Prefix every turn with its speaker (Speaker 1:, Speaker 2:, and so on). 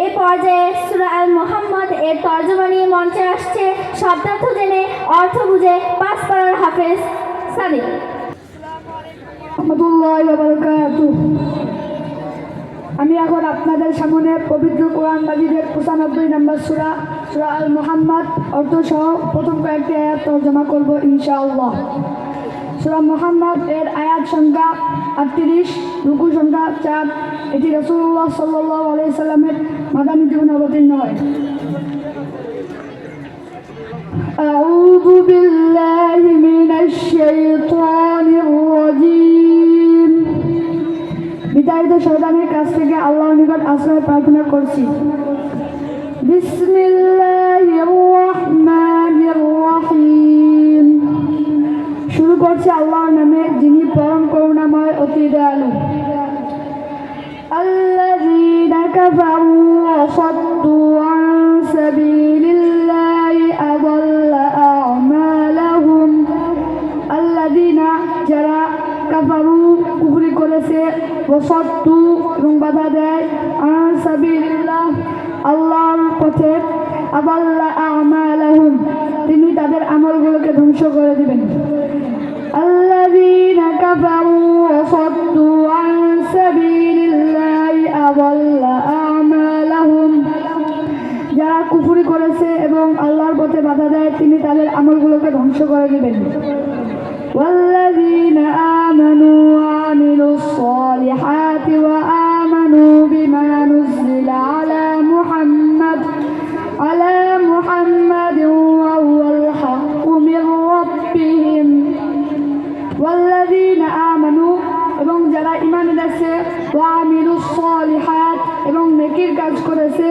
Speaker 1: এ পর্যায়ে সুরা আল মোহাম্মদ এর তর্জমা নিয়ে মঞ্চে আসছে। শব্দার্থ জেনে, অর্থ বুঝে পাস করার হাফেজ সাদিক।
Speaker 2: আমি এখন আপনাদের সামনে পবিত্র কোরআন মাজিদের পঁচানব্বই নম্বর সুরা সুরা আল মোহাম্মদ অর্থ সহ প্রথম কয়েকটি আয়াত তর্জমা করব ইনশাআল্লাহ। সুরা মোহাম্মদ এর আয়াত সংখ্যা আটত্রিশ রুকু সংখ্যা চার এটি রসুল্লাহ সাল্লাহ আলাইসাল্লামের মাদানী জীবন অবতীর্ণ হয় أعوذ بالله من الشيطان الرجيم বিতাড়িত শয়তানের কাছ থেকে আল্লাহর নিকট আশ্রয় প্রার্থনা করছি বিসমিল্লাহির করছে আল্লাহর নামে যিনি পরম করুণাময় অতি দয়ালু الذين كفروا وصدوا عن سبيل الله أضل أعمالهم الذين যারা কাফারু কুফরি করেছে ওয়াসাদ্দু এবং বাধা দেয় আন সাবিলিল্লাহ আল্লাহর পথে আদাল্লা আমালাহুম তিনি তাদের আমলগুলোকে ধ্বংস করে দিবেন কুফরি করেছে এবং আল্লাহর পথে বাধা দেয় তিনি তাদের আমলগুলোকে ধ্বংস করে দিবেন والذين آمنوا وعملوا الصالحات وآمنوا بما نزل على محمد على محمد وهو الحق من ربهم والذين آمنوا এবং যারা ইমান এনেছে ওয়া আমিলুস সলিহাত এবং নেকির কাজ করেছে